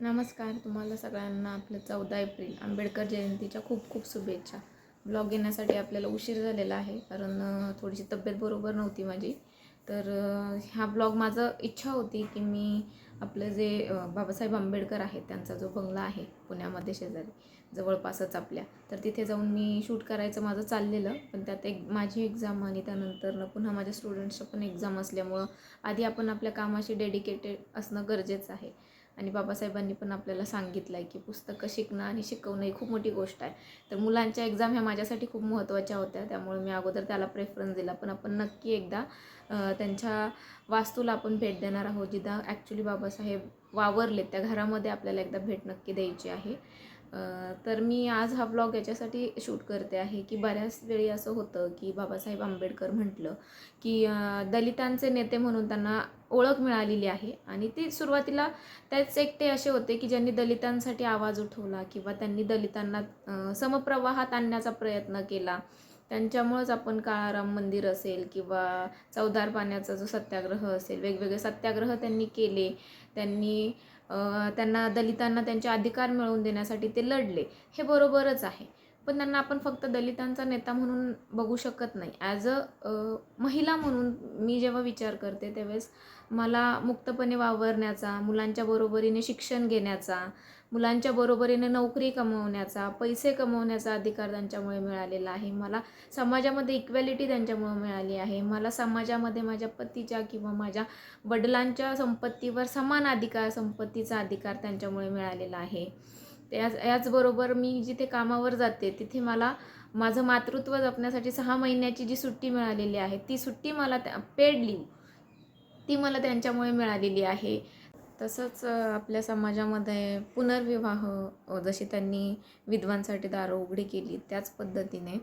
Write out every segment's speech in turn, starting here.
नमस्कार तुम्हाला सगळ्यांना आपलं चौदा एप्रिल आंबेडकर जयंतीच्या खूप खूप शुभेच्छा. ब्लॉग येण्यासाठी आपल्याला उशीर झालेला आहे कारण थोडीशी तब्येत बरोबर नव्हती माझी. तर ह्या हा ब्लॉग माझं इच्छा होती की मी आपलं जे बाबासाहेब आंबेडकर आहेत त्यांचा जो बंगला आहे पुण्यामध्ये शेजारी जवळपासच आपल्या तर तिथे जाऊन मी शूट करायचं माझं चाललेलं. पण त्यात एक माझी एक्झाम आणि त्यानंतर पुन्हा माझ्या स्टुडंट्सचं पण एक्झाम असल्यामुळं आधी आपण आपल्या कामाशी डेडिकेटेड असणं गरजेचं आहे. आणि बाबासाहेबांनी पण आपल्याला सांगितलं आहे की पुस्तकं शिकणं आणि शिकवणं ही खूप मोठी गोष्ट आहे. तर मुलांच्या एक्झाम ह्या माझ्यासाठी खूप महत्त्वाच्या होत्या. त्यामुळे मी अगोदर त्याला प्रेफरन्स दिला. पण आपण नक्की एकदा त्यांच्या वास्तूला आपण भेट देणार आहोत जिथं ॲक्च्युली बाबासाहेब वावरले त्या घरामध्ये आपल्याला एकदा भेट नक्की द्यायची आहे. तर मी आज हा ब्लॉग याच्यासाठी शूट करते आहे की बऱ्याच वेळी असं होतं की बाबासाहेब आंबेडकर म्हटलं की दलितांचे नेते म्हणून त्यांना ओळख मिळालेली आहे. आणि ती सुरुवातीला त्याच एकटे असे होते की ज्यांनी दलितांसाठी आवाज उठवला किंवा त्यांनी दलितांना समप्रवाहात आणण्याचा प्रयत्न केला. त्यांच्यामुळंच आपण काळाराम मंदिर असेल किंवा चौदार पाण्याचा जो सत्याग्रह असेल वेगवेगळे सत्याग्रह त्यांनी केले. त्यांनी त्यांना दलितांना त्यांचे अधिकार मिळवून देण्यासाठी ते लढले. हे बरोबरच आहे. पण त्यांना आपण फक्त दलितांचा नेता म्हणून बघू शकत नाही. ॲज अ महिला म्हणून मी जेव्हा विचार करते त्यावेळेस मला मुक्तपणे वावरण्याचा मुलांच्या बरोबरीने शिक्षण घेण्याचा मुलांच्या बरोबरीने नोकरी कमवण्याचा पैसे कमवण्याचा अधिकार त्यांच्यामुळे मिळालेला आहे. मला समाजामध्ये इक्वॅलिटी त्यांच्यामुळे मिळाली आहे. मला समाजामध्ये माझ्या पतीच्या किंवा माझ्या वडिलांच्या संपत्तीवर समान अधिकार संपत्तीचा अधिकार त्यांच्यामुळे मिळालेला आहे. त्याच याचबरोबर मी जिथे कामावर जाते तिथे मला माझं मातृत्व जपण्यासाठी सहा महिन्याची जी सुट्टी मिळालेली आहे ती सुट्टी मला त्या पेड लिव ती मला त्यांच्यामुळे मिळालेली आहे. तसंच आपल्या समाजामध्ये पुनर्विवाह जसे जशी त्यांनी विधवांसाठी दारं उघडी केली त्याच पद्धतीने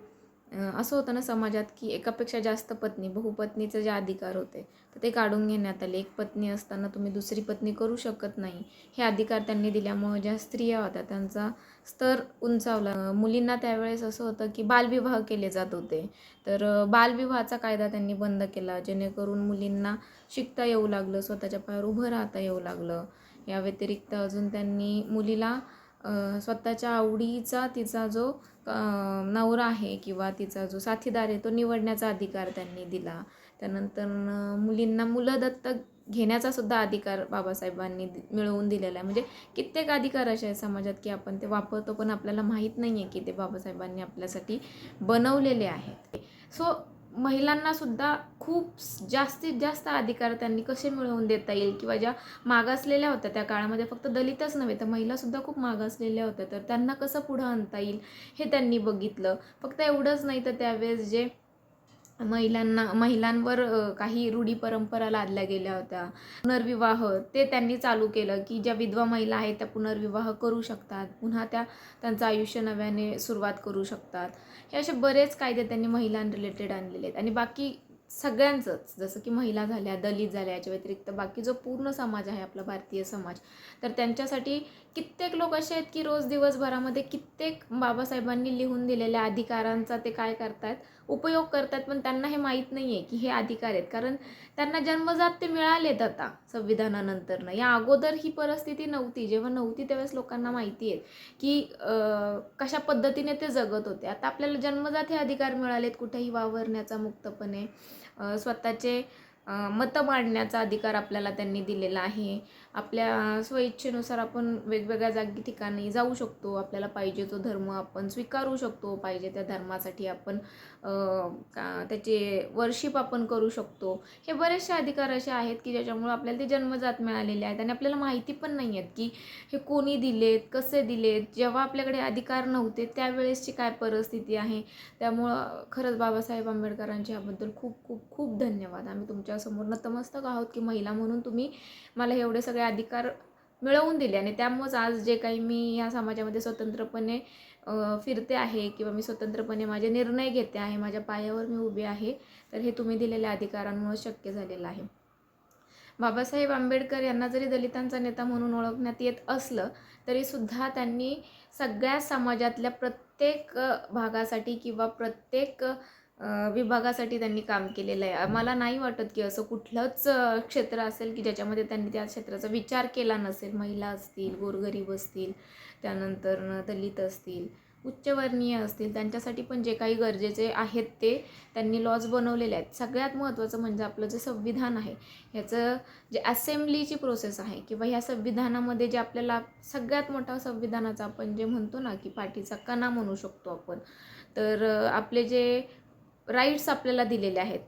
असं होतं ना समाजात की एकापेक्षा जास्त पत्नी बहुपत्नीचे जे अधिकार होते तर ते काढून घेण्यात आले. एक पत्नी असताना तुम्ही दुसरी पत्नी करू शकत नाही. हे अधिकार त्यांनी दिल्यामुळे ज्या स्त्रिया होत्या त्यांचा स्तर उंचावला. मुलींना त्यावेळेस असं होतं की बालविवाह केले जात होते. तर बालविवाहाचा कायदा त्यांनी बंद केला जेणेकरून मुलींना शिकता येऊ लागलं स्वतःच्या पायावर उभं राहता येऊ लागलं. या व्यतिरिक्त अजून त्यांनी मुलीला स्वतःच्या आवडीचा तिचा जो नवरा आहे किंवा तिचा जो साथीदार आहे तो निवडण्याचा अधिकार त्यांनी दिला. त्यानंतर मुलींना मुलं दत्तक घेण्याचा सुद्धा अधिकार बाबासाहेबांनी दि- मिळवून दिलेला आहे. म्हणजे कित्येक अधिकार असे आहेत समाजात की आपण ते वापरतो पण आपल्याला माहीत नाही आहे की ते बाबासाहेबांनी आपल्यासाठी बनवलेले आहेत. सो महिलांनासुद्धा खूप जास्तीत जास्त अधिकार त्यांनी कसे मिळवून देता येईल? किंवा ज्या मागासलेल्या होत्या त्या काळामध्ये फक्त दलितच नव्हे तर महिलासुद्धा खूप मागासलेल्या होत्या. तर त्यांना कसं पुढं आणता येईल हे त्यांनी बघितलं. फक्त एवढंच नाही तर त्यावेळेस जे महिलांना महिलांवर काही रूढी परंपरा लादल्या गेल्या होत्या. पुनर्विवाह ते त्यांनी चालू केलं की ज्या विधवा महिला आहेत त्या पुनर्विवाह करू शकतात. पुन्हा त्या त्यांचं आयुष्य नव्याने सुरुवात करू शकतात. हे असे बरेच कायदे त्यांनी महिलां रिलेटेड आणलेले आहेत. आणि बाकी सगळ्यांचंच. जसं की महिला झाल्या दलित झाल्या याच्या व्यतिरिक्त बाकी जो पूर्ण समाज आहे आपला भारतीय समाज तर त्यांच्यासाठी कित्येक लोक असे आहेत की रोज दिवसभरामध्ये कित्येक बाबासाहेबांनी लिहून दिलेल्या अधिकारांचा ते काय करतात? उपयोग करतात पण त्यांना हे माहीत नाही आहे की हे अधिकार आहेत. कारण त्यांना जन्मजात ते मिळालेत आता संविधानानंतरनं. या अगोदर ही परिस्थिती नव्हती. जेव्हा नव्हती त्यावेळेस लोकांना माहिती आहे की कशा पद्धतीने ते जगत होते. आता आपल्याला जन्मजात हे अधिकार मिळालेत कुठेही वावरण्याचा मुक्तपणे. स्वतःचे मतं मांडण्याचा अधिकार आपल्याला त्यांनी दिलेला आहे. आपल्या स्वइच्छेनुसार आपण वेगवेगळ्या जागी ठिकाणी जाऊ शकतो. आपल्याला पाहिजे तो धर्म आपण स्वीकारू शकतो. पाहिजे त्या धर्मासाठी आपण का त्याचे वर्शिप आपण करू शकतो. हे बरेचसे अधिकार असे आहेत की ज्याच्यामुळे आपल्याला ते जन्मजात मिळालेले आहेत आणि आपल्याला माहिती पण नाही आहेत की हे कोणी दिलेत कसे दिलेत जेव्हा आपल्याकडे अधिकार नव्हते त्यावेळेसची काय परिस्थिती आहे. त्यामुळं खरंच बाबासाहेब आंबेडकरांच्या याबद्दल खूप खूप खूप धन्यवाद. आम्ही तुमच्या देवासमोर नतमस्तक आहोत की महिला म्हणून तुम्ही मला एवढे सगळे अधिकार मिळवून दिले आणि त्यामुळंच आज जे काही मी या समाजामध्ये स्वतंत्रपणे फिरते आहे किंवा मी स्वतंत्रपणे माझे निर्णय घेते आहे माझ्या पायावर मी उभी आहे तर हे तुम्ही दिलेल्या अधिकारांमुळे शक्य झालेलं आहे. बाबासाहेब आंबेडकर यांना जरी दलितांचा नेता म्हणून ओळखण्यात येत असलं तरीसुद्धा त्यांनी सगळ्या समाजातल्या प्रत्येक भागासाठी किंवा प्रत्येक विभागासाठी त्यांनी काम केलेलं आहे. मला नाही वाटत की असं कुठलंच क्षेत्र असेल की ज्याच्यामध्ये त्यांनी त्या क्षेत्राचा विचार केला नसेल. महिला असतील गोरगरीब असतील त्यानंतर दलित असतील उच्चवर्णीय असतील त्यांच्यासाठी पण जे काही गरजेचे आहेत ते त्यांनी लॉज बनवलेले आहेत. सगळ्यात महत्त्वाचं म्हणजे आपलं जे संविधान आहे ह्याचं जे असेंब्लीची प्रोसेस आहे किंवा ह्या संविधानामध्ये जे आपल्याला सगळ्यात मोठा संविधानाचा आपण जे म्हणतो ना की पाठीचा कणा म्हणू शकतो आपण. तर आपले जे राईट्स आपल्याला दिलेले आहेत.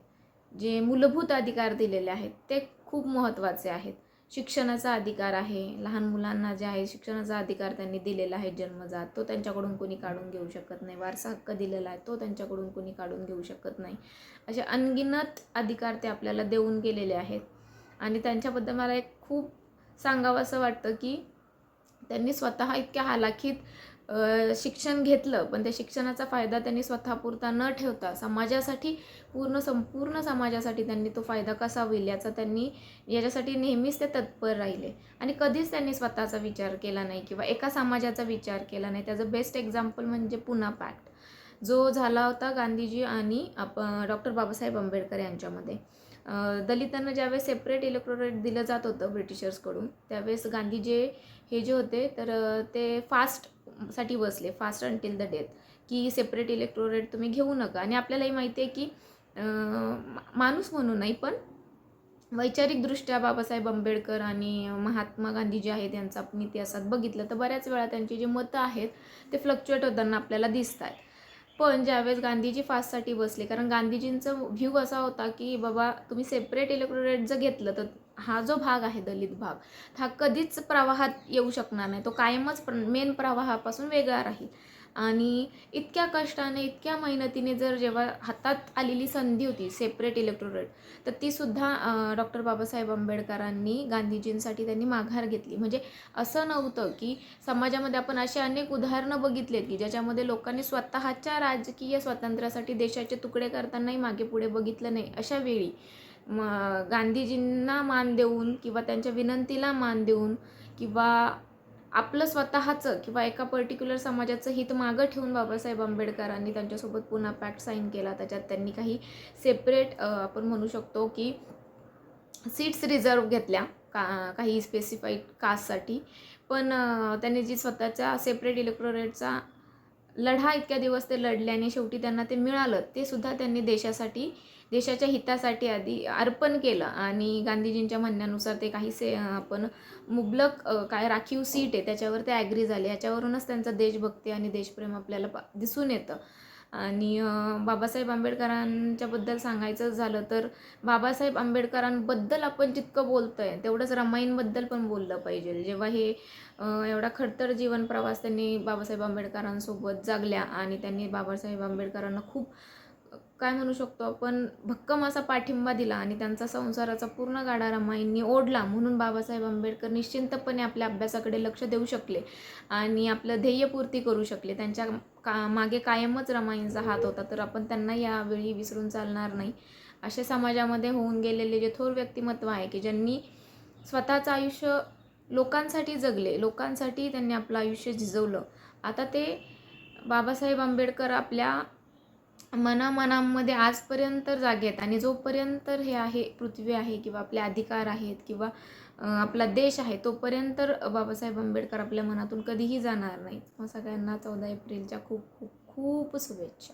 जे मूलभूत अधिकार दिलेले आहेत ते खूप महत्त्वाचे आहेत. शिक्षणाचा अधिकार आहे लहान मुलांना जे आहे शिक्षणाचा अधिकार त्यांनी दिलेला आहे जन्मजात. तो त्यांच्याकडून कोणी काढून घेऊ शकत नाही. वारसा हक्क दिलेला आहे तो त्यांच्याकडून कोणी काढून घेऊ शकत नाही. असे अनगिनत अधिकार ते आपल्याला देऊन गेलेले आहेत. आणि त्यांच्याबद्दल मला एक खूप सांगावं असं वाटतं की त्यांनी स्वतः इतक्या हालाखीत शिक्षण घेतलं पण त्या शिक्षणाचा फायदा त्यांनी स्वतःपुरता न ठेवता समाजासाठी पूर्ण संपूर्ण समाजासाठी त्यांनी तो फायदा कसा होईल याचा त्यांनी याच्यासाठी नेहमीच ते तत्पर राहिले. आणि कधीच त्यांनी स्वतःचा विचार केला नाही किंवा एका समाजाचा विचार केला नाही. त्याचं बेस्ट एक्झाम्पल म्हणजे पुन्हा पॅक्ट जो झाला होता गांधीजी आणि आप डॉक्टर बाबासाहेब आंबेडकर यांच्यामध्ये. दलितांना ज्यावेळेस सेपरेट इलेक्ट्रोरेट दिलं जात होतं ब्रिटिशर्सकडून त्यावेळेस गांधीजी हे जे होते तर ते फास्टसाठी बसले फास्ट अंटील द डेथ की सेपरेट इलेक्ट्रोरेट तुम्ही घेऊ नका. आणि आपल्यालाही माहिती आहे की माणूस म्हणून नाही पण वैचारिकदृष्ट्या बाबासाहेब आंबेडकर आणि महात्मा गांधी जे आहेत यांचा आपण इतिहासात बघितलं तर बऱ्याच वेळा त्यांची जी मतं आहेत ते फ्लक्च्युएट होताना आपल्याला दिसत आहेत पण ज्यावेळेस गांधीजी फास्टसाठी बसले कारण गांधीजींचा व्ह्यू असा होता की बाबा तुम्ही सेपरेट इलेक्ट्रोरेट जर घेतलं तर हा जो भाग आहे दलित भाग हा कधीच प्रवाहात येऊ शकणार नाही. तो कायमच मेन प्रवाहापासून वेगळा राहील. आणि इतक्या कष्टाने इतक्या मेहनतीने जर जेव्हा हातात आलेली संधी होती सेपरेट इलेक्ट्रोरेट तर तीसुद्धा डॉक्टर बाबासाहेब आंबेडकरांनी गांधीजींसाठी त्यांनी माघार घेतली. म्हणजे असं नव्हतं की समाजामध्ये आपण अशी अनेक उदाहरणं बघितलेत की ज्याच्यामध्ये लोकांनी स्वतःच्या राजकीय स्वातंत्र्यासाठी देशाचे तुकडे करतानाही मागे पुढे बघितलं नाही. अशा वेळी म गांधीजींना मान देऊन किंवा त्यांच्या विनंतीला मान देऊन किंवा आपलं स्वतःचं किंवा एका पर्टिक्युलर समाजाचं हित मागं ठेवून बाबासाहेब आंबेडकरांनी त्यांच्यासोबत पुन्हा पॅक्ट साईन केला. त्याच्यात त्यांनी काही सेपरेट आपण म्हणू शकतो की सीट्स रिझर्व घेतल्या का काही स्पेसिफाईड कास्टसाठी पण त्यांनी जी स्वतःच्या सेपरेट इलेक्ट्रोरेटचा लढा इतक्या दिवस ते लढले आणि शेवटी त्यांना ते मिळालं ते सुद्धा त्यांनी देशासाठी देशाच्या हितासाठी आधी अर्पण केलं. आणि गांधीजींच्या म्हणण्यानुसार ते काही से आपण मुबलक काय राखीव सीट आहे त्याच्यावर ते ॲग्री झाले. याच्यावरूनच त्यांचा देशभक्ती आणि देशप्रेम आपल्याला दिसून येतं. आणि बाबासाहेब आंबेडकरांच्याबद्दल सांगायचं झालं तर बाबासाहेब आंबेडकरांबद्दल आपण जितकं बोलतो आहे तेवढंच रमाईंबद्दल पण बोललं पाहिजे. जेव्हा हे एवढा खडतर जीवन प्रवास त्यांनी बाबासाहेब आंबेडकरांसोबत जगल्या आणि त्यांनी बाबासाहेब आंबेडकरांना खूप काय म्हणू शकतो आपण भक्कम असा पाठिंबा दिला आणि त्यांचा संसाराचा पूर्ण गाडा रमाईंनी ओढला म्हणून बाबासाहेब आंबेडकर निश्चिंतपणे आपल्या अभ्यासाकडे लक्ष देऊ शकले आणि आपलं ध्येयपूर्ती करू शकले. त्यांच्या का मागे कायमच रमाईंचा हात होता तर आपण त्यांना यावेळी विसरून चालणार नाही. असे समाजामध्ये होऊन गेलेले जे थोर व्यक्तिमत्व आहे की ज्यांनी स्वतःचं आयुष्य लोकांसाठी जगले लोकांसाठी त्यांनी आपलं आयुष्य झिजवलं. आता ते बाबासाहेब आंबेडकर आपल्या मनामनामध्ये आजपर्यंत जागे आहेत आणि जोपर्यंत हे आहे पृथ्वी आहे किंवा आपले अधिकार आहेत किंवा आपला देश आहे तोपर्यंत बाबासाहेब आंबेडकर आपल्या मनातून कधीही जाणार नाहीत. मग सगळ्यांना चौदा एप्रिलच्या खूप खूप खूप शुभेच्छा.